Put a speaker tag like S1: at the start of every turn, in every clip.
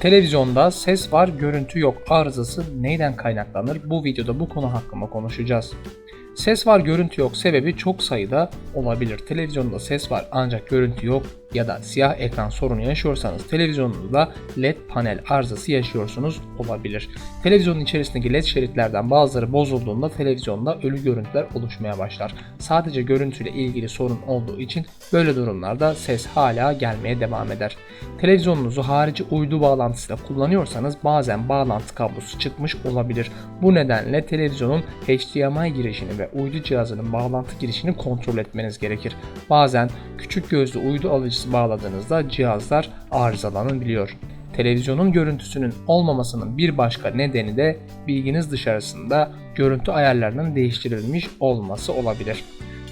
S1: Televizyonda ses var, görüntü yok arızası neyden kaynaklanır? Bu videoda bu konu hakkında konuşacağız. Ses var, görüntü yok sebebi çok sayıda olabilir. Televizyonda ses var ancak görüntü yok ya da siyah ekran sorunu yaşıyorsanız televizyonunuzda LED panel arızası yaşıyorsunuz olabilir. Televizyonun içerisindeki LED şeritlerden bazıları bozulduğunda televizyonda ölü görüntüler oluşmaya başlar. Sadece görüntüyle ilgili sorun olduğu için böyle durumlarda ses hala gelmeye devam eder. Televizyonunuzu harici uydu bağlantısıyla kullanıyorsanız bazen bağlantı kablosu çıkmış olabilir. Bu nedenle televizyonun HDMI girişini ve uydu cihazının bağlantı girişini kontrol etmeniz gerekir. Bazen küçük gözlü uydu alıcısı bağladığınızda cihazlar arızalanabiliyor. Televizyonun görüntüsünün olmamasının bir başka nedeni de bilginiz dışarısında görüntü ayarlarının değiştirilmiş olması olabilir.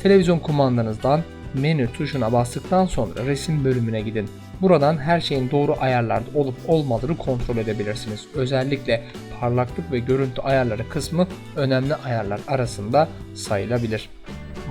S1: Televizyon kumandanızdan menü tuşuna bastıktan sonra resim bölümüne gidin. Buradan her şeyin doğru ayarlarda olup olmadığını kontrol edebilirsiniz. Özellikle parlaklık ve görüntü ayarları kısmı önemli ayarlar arasında sayılabilir.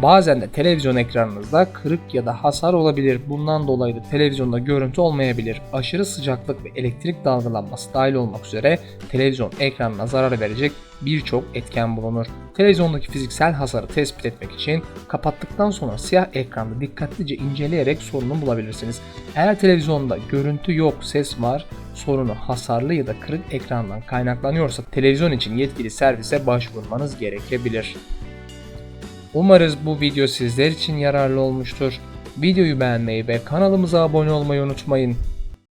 S1: Bazen de televizyon ekranınızda kırık ya da hasar olabilir. Bundan dolayı da televizyonda görüntü olmayabilir. Aşırı sıcaklık ve elektrik dalgalanması dahil olmak üzere televizyon ekranına zarar verecek birçok etken bulunur. Televizyondaki fiziksel hasarı tespit etmek için kapattıktan sonra siyah ekranda dikkatlice inceleyerek sorunu bulabilirsiniz. Eğer televizyonda görüntü yok, ses var, sorunu hasarlı ya da kırık ekrandan kaynaklanıyorsa televizyon için yetkili servise başvurmanız gerekebilir. Umarız bu video sizler için yararlı olmuştur. Videoyu beğenmeyi ve kanalımıza abone olmayı unutmayın.